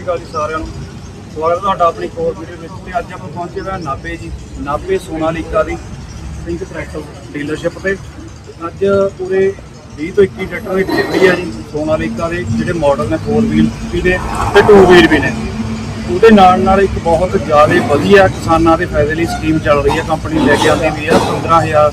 ਸ਼੍ਰੀ ਅਕਾਲ ਜੀ ਸਾਰਿਆਂ ਨੂੰ। ਸਵਾਗਤ ਹੈ ਤੁਹਾਡਾ ਆਪਣੀ ਕੋਰ ਵੀਡੀਓ ਵਿੱਚ ਤੇ ਅੱਜ ਆਪਾਂ ਪਹੁੰਚੇ ਹੋਏ ਹਾਂ ਨਾਭੇ ਜੀ, ਨਾਭੇ ਸੋਨਾਲੀਕਾ ਦੀ ਸਿੰਕ ਟਰੈਕਟਰ ਡੀਲਰਸ਼ਿਪ ਤੇ। ਅੱਜ ਪੂਰੇ 20 ਤੋਂ 21 ਟਰੈਕਟਰਾਂ ਦੀ ਡਿਲੀਵਰੀ ਹੈ ਜੀ ਸੋਨਾਲੀਕਾ ਦੇ, ਜਿਹੜੇ ਮਾਡਲ ਨੇ 4 ਵੀਲ ਵੀ ਨੇ ਤੇ 2 ਵੀਲ ਵੀ ਨੇ। ਉਹਦੇ ਨਾਲ ਨਾਲ ਇੱਕ ਬਹੁਤ ਜ਼ਿਆਦਾ ਵਧੀਆ ਕਿਸਾਨਾਂ ਦੇ ਫਾਇਦੇ ਲਈ ਸਕੀਮ ਚੱਲ ਰਹੀ ਹੈ ਕੰਪਨੀ ਲੈ ਕੇ ਆਉਂਦੀ ਵੀ ਆ 15000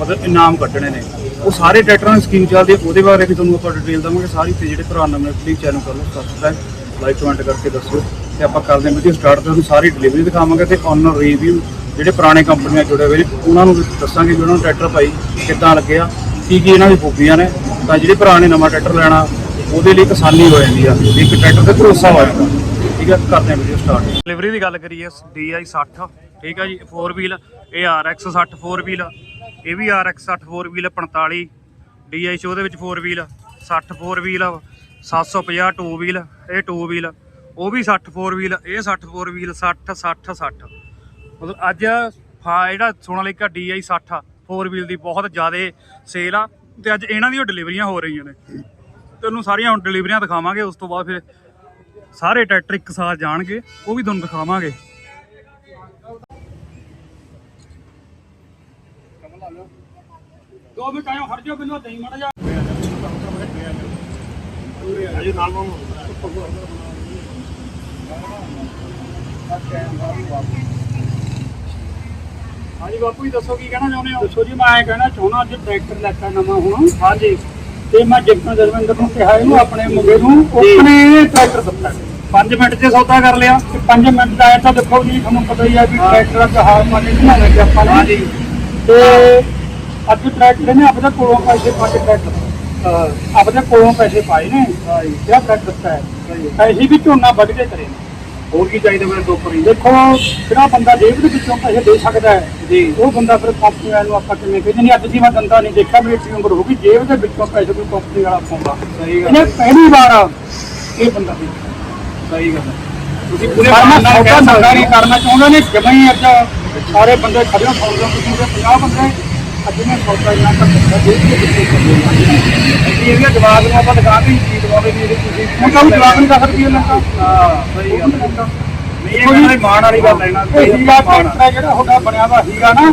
ਮਤਲਬ ਇਨਾਮ ਕੱਢਣੇ ਨੇ। ਉਹ ਸਾਰੇ ਟਰੈਕਟਰਾਂ ਦੀ ਸਕੀਮ ਚੱਲਦੀ ਉਹਦੇ ਬਾਰੇ ਵੀ ਤੁਹਾਨੂੰ ਆਪਾਂ ਡਿਟੇਲ ਦਵਾਂਗੇ। ਸਾਰੀ ਤੇ ਜਿਹੜੇ ਭਰਾ ਨਵੇਂ ਪਲੀਜ਼ ਚੈਨਲ ਕਰ ਲਓ ਸਬਸਕ੍ਰਾਈਬ ਲਾਈਕ ਕਮੈਂਟ ਕਰਕੇ ਦੱਸੋ ਤੇ ਆਪਾਂ ਕਰਦੇ ਹਾਂ ਵੀਡੀਓ ਸਟਾਰਟ ਤੇ ਤੁਹਾਨੂੰ ਸਾਰੀ ਡਿਲੀਵਰੀ ਦਿਖਾਵਾਂਗੇ ਤੇ ਔਨਰ ਰਿਵਿਊ ਜਿਹੜੇ ਪੁਰਾਣੇ ਕੰਪਨੀਆਂ ਜੁੜੇ ਹੋਏ ਨੇ, ਉਹਨਾਂ ਨੂੰ ਵੀ ਦੱਸਾਂਗੇ ਵੀ ਉਹਨਾਂ ਨੂੰ ਟਰੈਕਟਰ ਭਾਈ ਕਿੱਦਾਂ ਲੱਗਿਆ, ਕੀ ਕੀ ਇਹਨਾਂ ਦੀ ਖੂਬੀਆਂ ਨੇ। ਤਾਂ ਜਿਹੜੇ ਪੁਰਾਣੇ ਨਵਾਂ ਟਰੈਕਟਰ ਲੈਣਾ ਉਹਦੇ ਲਈ ਆਸਾਨੀ ਹੋ ਜਾਂਦੀ ਆ। ਇੱਕ ਟਰੈਕਟਰ ਤੇ ਭਰੋਸਾ ਹੋ ਜਾਂਦਾ ਠੀਕ ਹੈ ਕਰਦੇ ਹਾਂ ਵੀਡੀਓ ਸਟਾਰਟ ਡਿਲੀਵਰੀ ਦੀ ਗੱਲ ਕਰੀਏ DI 60 ਠੀਕ ਹੈ ਜੀ 4 ਵੀਲ ਇਹ RX 60 4 ਵੀਲ ਇਹ ਵੀ RX 60 4 ਵੀਲ 45 DI ਚ ਉਹਦੇ ਵਿੱਚ 4 ਵੀਲ 60 4 ਵੀਲ 750 2 ਵੀਲ ਇਹ ਟੂ ਵੀਲ ਉਹ ਵੀ 60 4 ਵੀਲ ਇਹ 60 4 ਵੀਲ 60 60 60 ਮਤਲਬ ਅੱਜ ਫਾ ਜਿਹੜਾ ਸੋਨਾਲੀਕਾ DI 60 ਫੋਰ ਵੀਲ ਦੀ ਬਹੁਤ ਜ਼ਿਆਦਾ ਸੇਲ ਆ, ਤੇ ਅੱਜ ਇਹਨਾਂ ਦੀਆਂ ਡਿਲੀਵਰੀਆਂ ਹੋ ਰਹੀਆਂ ਨੇ। ਤੁਹਾਨੂੰ ਸਾਰੀਆਂ ਹੁਣ ਡਿਲੀਵਰੀਆਂ ਦਿਖਾਵਾਂਗੇ, ਉਸ ਤੋਂ ਬਾਅਦ ਫਿਰ ਸਾਰੇ ਟਰੈਕਟਰ ਇੱਕ ਸਾਥ ਜਾਣਗੇ, ਉਹ ਵੀ ਤੁਹਾਨੂੰ ਦਿਖਾਵਾਂਗੇ। ਦੋ ਮਿੰਟ ਆਇਓ ਹਟ ਜਾਓ ਬਿੰਦੂ ਦਹੀਂ ਮੜ ਜਾ ਅਜੇ ਨਾਲ ਨੂੰ ਹਾਂਜੀ ਬਾਪੂ ਜੀ ਦੱਸੋ ਕੀ ਕਹਿਣਾ ਚਾਹੁੰਦੇ ਹੋ? ਦੱਸੋ ਜੀ ਮੈਂ ਐਂ ਕਹਿਣਾ ਚਾਹੁੰਦਾ ਅੱਜ ਟਰੈਕਟਰ ਲੈਤਾ ਨਵਾਂ ਹੁਣ। ਹਾਂਜੀ। ਤੇ ਮੈਂ ਜਗਤਾਂ ਦਰਵਿੰਦਰ ਨੂੰ ਕਿਹਾ ਇਹਨੂੰ ਆਪਣੇ ਮੁੰਡੇ ਨੂੰ ਆਪਣੇ ਟਰੈਕਟਰ ਦਿੱਤਾ। 5 ਮਿੰਟ 'ਚ ਸੌਦਾ ਕਰ ਲਿਆ। ਤੇ 5 ਮਿੰਟ ਦਾ ਇਹ ਤਾਂ ਦੇਖੋ ਜੀ ਤੁਹਾਨੂੰ ਪਤਾ ਹੀ ਹੈ ਵੀ ਟਰੈਕਟਰ ਦਾ ਹਾਲ ਪਾਣੀ ਬਣਾਉਣਾ ਕਿ ਆਪਾਂ ਨੇ। ਹਾਂਜੀ। ਤੇ ਅੱਜ ਟਰੈਕਟਰ ਨੇ ਆਪਣੇ ਕੋਲੋਂ ਪੈਸੇ ਪਾ ਕੇ ਟਰੈਕਟਰ ਆਪਣੇ ਕੋਲੋਂ ਪੈਸੇ ਪਾਏ ਨੇ। ਜਿਹੜਾ ਟਰੈਕਟਰ ਦਿੱਤਾ ਹੈ। ਪੈਸੇ ਵੀ ਝੋਨਾ ਵੱਢ ਕੇ ਕਰੇ ਨੇ। ਹੋਰ ਕੀ ਚਾਹੀਦਾ ਮੇਰੇ ਤੋਂ ਉੱਪਰ ਹੀ ਦੇਖੋ ਜਿਹੜਾ ਬੰਦਾ ਜੇਬ ਦੇ ਵਿੱਚੋਂ ਪੈਸੇ ਦੇ ਸਕਦਾ ਹੈ ਜੀ। ਉਹ ਬੰਦਾ ਫਿਰ ਕੰਪਨੀ ਵਾਲੇ ਨੂੰ ਆਪਾਂ ਕਿਵੇਂ ਕਹਿੰਦੇ ਨਹੀਂ ਅੱਜ ਦੀ ਮੈਂ ਦੰਦਾ ਨਹੀਂ ਦੇਖਿਆ ਵੀ ਇੱਡੀ ਉਮਰ ਹੋ ਗਈ ਜੇਬ ਦੇ ਵਿੱਚੋਂ ਪੈਸੇ ਕੋਈ ਕੰਪਨੀ ਵਾਲਾ ਪਾਉਂਦਾ। ਸਹੀ ਗੱਲ ਪਹਿਲੀ ਵਾਰ ਇਹ ਬੰਦਾ ਦੇਖਿਆ। ਸਹੀ ਗੱਲ। ਤੁਸੀਂ ਪੂਰੇ ਕਰਨਾ ਮਾਨ ਨਾਲ ਸੌਦਾ ਕਹਿ ਸਕਦੇ ਨਹੀਂ ਕਰਨਾ ਚਾਹੁੰਦੇ ਨੇ ਹੀ ਅੱਜ ਸਾਰੇ ਬੰਦੇ ਖੜੇ ਹੋ ਸੌਦਾ ਤੁਸੀਂ ਦੇ 50 ਬੰਦੇ ਦਿੱਤਾ ਕਰਦੇ ਜਵਾਬ ਨੂੰ ਆਪਾਂ ਦਵਾਵੇ ਵੀ ਇਹਦੇ ਤੁਸੀਂ। ਹੁਣ ਤਾਂ ਜਵਾਬ ਨਹੀਂ ਦੱਸ ਰੁਪਏ ਲੈਂਦਾ ਹਾਂ ਸਹੀ ਗੱਲ ਹੈ। ਨਹੀਂ ਇਹ ਕਹਿੰਦੇ ਮਾਣ ਵਾਲੀ ਗੱਲ ਹੈ ਨਾ। ਇਹ ਹੀਰਾ ਟਰੈਕਟਰ ਹੈ ਜਿਹੜਾ ਤੁਹਾਡਾ ਬਣਿਆ ਵਾ ਹੀਰਾ ਨਾ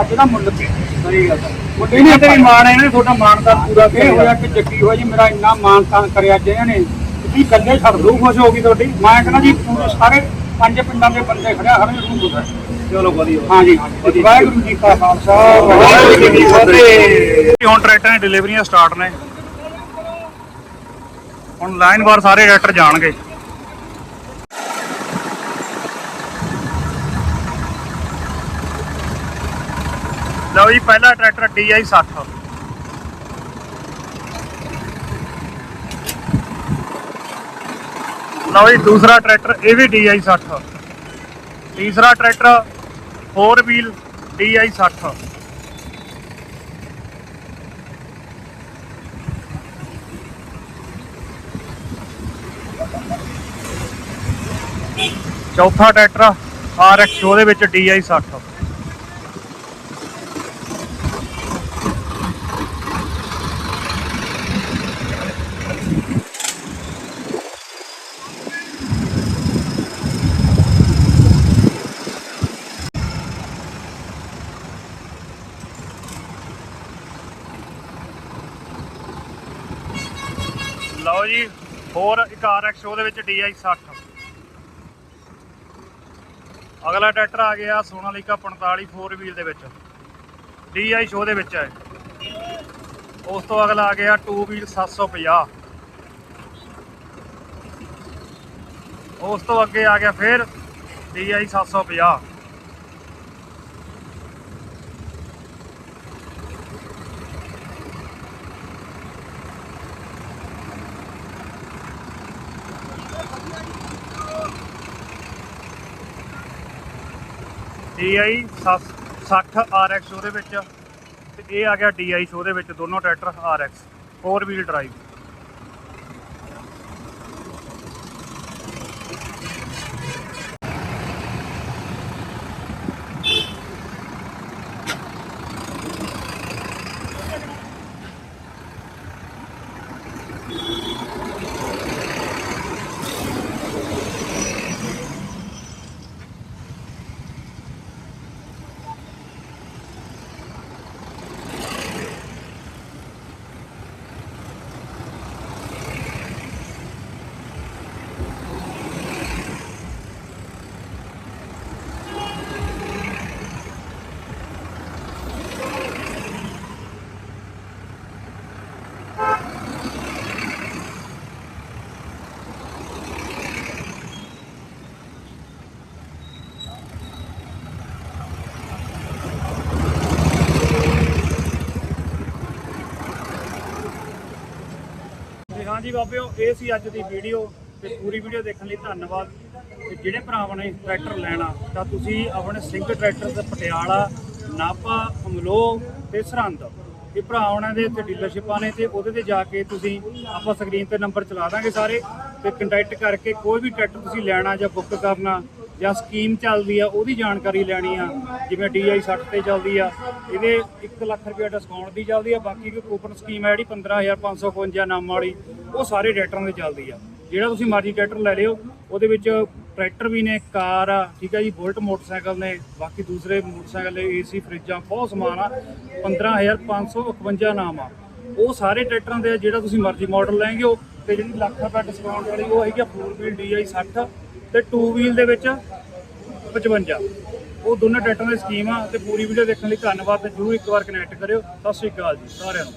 ਅੱਜ ਦਾ ਮੁੱਲ ਤੇ। ਸਹੀ ਗੱਲ ਹੈ। ਮੁੰਡੇ ਇਹਨੇ ਨੇ ਤੇ ਵੀ ਮਾਣ ਹੈ ਇਹਨੇ ਤੁਹਾਡਾ ਮਾਨਦਾਰ ਪੂਰਾ ਇਹ ਹੋਇਆ ਕਿ ਜੱਗੀ ਹੋਇਆ ਜੀ ਮੇਰਾ ਇੰਨਾ ਮਾਨ ਤਾਨ ਕਰਿਆ ਅੱਜ ਇਹਨਾਂ ਨੇ। ਤੁਸੀਂ ਗੱਲੇ ਛੱਡ ਦੋ ਖੁਸ਼ ਹੋ ਗਈ ਤੁਹਾਡੀ। ਮੈਂ ਕਹਿੰਦਾ ਜੀ ਪੂਰੇ ਸਾਰੇ ਪੰਜ ਪਿੰਡਾਂ ਦੇ ਬੰਦੇ ਖੜਿਆ ਹਰ ਨੂੰ ਖੁਸ਼ ਹੈ। ਚਲੋ ਵਧੀਆ। ਹਾਂਜੀ। ਹਾਂਜੀ। ਵਾਹਿਗੁਰੂ ਜੀ ਕਾ ਖਾਲਸਾ ਵਾਹਿਗੁਰੂ ਜੀ ਕੀ ਫਤਿਹ। ਹੁਣ ਟਰੈਕਟਰਾਂ ਦੀ ਡਿਲੀਵਰੀਆਂ ਸਟਾਰਟ ਨੇ। ਹੁਣ ਲਾਈਨ ਵਾਰ ਸਾਰੇ ਟਰੈਕਟਰ ਜਾਣਗੇ। ਲਓ ਜੀ ਪਹਿਲਾ ਟਰੈਕਟਰ DI 60 ਲਓ ਜੀ ਦੂਸਰਾ ਟਰੈਕਟਰ ਇਹ ਵੀ DI 60 ਤੀਸਰਾ ਟਰੈਕਟਰ 4 ਵੀਲ DI 60 ਚੌਥਾ ਟਰੈਕਟਰ RX ਉਹਦੇ ਵਿੱਚ DI 60 ਲਓ ਜੀ, ਹੋਰ ਇੱਕ RX ਦੇ ਵਿੱਚ DI 60 ਅਗਲਾ ਟਰੈਕਟਰ ਆ ਗਿਆ ਸੋਨਾਲੀਕਾ 45 4 ਵੀਲ ਦੇ ਵਿੱਚ। DI ਸ਼ੋ ਦੇ ਵਿੱਚ ਹੈ। ਉਸ ਤੋਂ ਅਗਲਾ ਆ ਗਿਆ 2 ਵੀਲ 750 ਉਸ ਤੋਂ ਅੱਗੇ ਆ ਗਿਆ ਫਿਰ DI 750 DI 60 RX ਉਹਦੇ ਵਿੱਚ ਤੇ ਇਹ ਆ ਗਿਆ DI ਸ਼ੋ ਦੇ ਵਿੱਚ, ਦੋਨੋਂ ਟਰੈਕਟਰ RX 4 ਵੀਲ ਡਰਾਈਵ ਹਾਂਜੀ ਬਾਬਿਓ, ਇਹ ਸੀ ਅੱਜ ਦੀ ਵੀਡੀਓ ਤੇ ਪੂਰੀ ਵੀਡੀਓ ਦੇਖਣ ਲਈ ਧੰਨਵਾਦ। ਤੇ ਜਿਹੜੇ ਭਰਾਵਾਂ ਨੇ ਟਰੈਕਟਰ ਲੈਣਾ, ਤਾਂ ਤੁਸੀਂ ਆਪਣੇ ਸਿੰਘ ਟਰੈਕਟਰ ਤੇ ਪਟਿਆਲਾ, ਨਾਭਾ, ਅਮਲੋ ਤੇ ਸਰਹੰਦ ਇਹ ਭਰਾ ਉਹਨਾਂ ਦੇ ਇੱਥੇ ਡੀਲਰਸ਼ਿਪਾਂ ਨੇ ਤੇ ਉਹਦੇ ਤੇ ਜਾ ਕੇ ਤੁਸੀਂ ਆਪਾਂ ਸਕਰੀਨ ਤੇ ਨੰਬਰ ਚਲਾ ਦਾਂਗੇ ਸਾਰੇ ਤੇ ਕੰਟੈਕਟ ਕਰਕੇ ਕੋਈ ਵੀ ਟਰੈਕਟਰ ਤੁਸੀਂ ਲੈਣਾ ਜਾਂ ਬੁੱਕ ਕਰਨਾ ਜਾਂ ਸਕੀਮ ਚੱਲਦੀ ਆ ਉਹਦੀ ਜਾਣਕਾਰੀ ਲੈਣੀ ਆ ਜਿਵੇਂ DI 60 ਤੇ ਚੱਲਦੀ ਆ ਇਹਦੇ 1 ਲੱਖ ਰੁਪਏ ਡਿਸਕਾਊਂਟ ਦੀ ਚੱਲਦੀ ਆ ਬਾਕੀ ਕੋਈ ਕੂਪਨ ਸਕੀਮ ਹੈ ਜਿਹੜੀ 15552 ਨਾਮ ਵਾਲੀ ਉਹ ਸਾਰੇ ਟਰੈਕਟਰਾਂ ਦੇ ਚੱਲਦੀ ਆ। ਜਿਹੜਾ ਤੁਸੀਂ ਮਰਜ਼ੀ ਟਰੈਕਟਰ ਲੈ ਲਿਓ ਉਹਦੇ ਵਿੱਚ ਟਰੈਕਟਰ ਵੀ ਨੇ ਕਾਰ ਆ ਠੀਕ ਆ ਜੀ ਬੁਲਟ ਮੋਟਰਸਾਈਕਲ ਨੇ ਬਾਕੀ ਦੂਸਰੇ ਮੋਟਰਸਾਈਕਲ ਨੇ ਏਸੀ ਫਰਿੱਜਾਂ ਬਹੁਤ ਸਮਾਨ ਆ 15552 ਨਾਮ ਆ। ਉਹ ਸਾਰੇ ਟਰੈਕਟਰਾਂ ਦੇ ਆ, ਜਿਹੜਾ ਤੁਸੀਂ ਮਰਜ਼ੀ ਮਾਡਲ ਲੈਣਗੇ ਉਹ ਤੇ ਜਿਹੜੀ ਲੱਖ ਰੁਪਏ ਡਿਸਕਾਊਂਟ ਵਾਲੀ ਉਹ ਹੈਗੀ ਆ 4 ਵੀਲ DI 60 ਤੇ 2 ਵੀਲ ਦੇ ਵਿੱਚ 55 ਉਹ ਦੋਨਾਂ ਟਰੈਕਟਰਾਂ ਦੀ ਸਕੀਮ ਆ ਤੇ ਪੂਰੀ ਵੀਡੀਓ ਦੇਖਣ ਲਈ ਧੰਨਵਾਦ ਤੇ ਜਰੂਰ ਇੱਕ ਵਾਰ ਕਨੈਕਟ ਕਰਿਓ। ਸਤਿ ਸ਼੍ਰੀ ਅਕਾਲ ਜੀ, ਸਾਰਿਆਂ ਨੂੰ।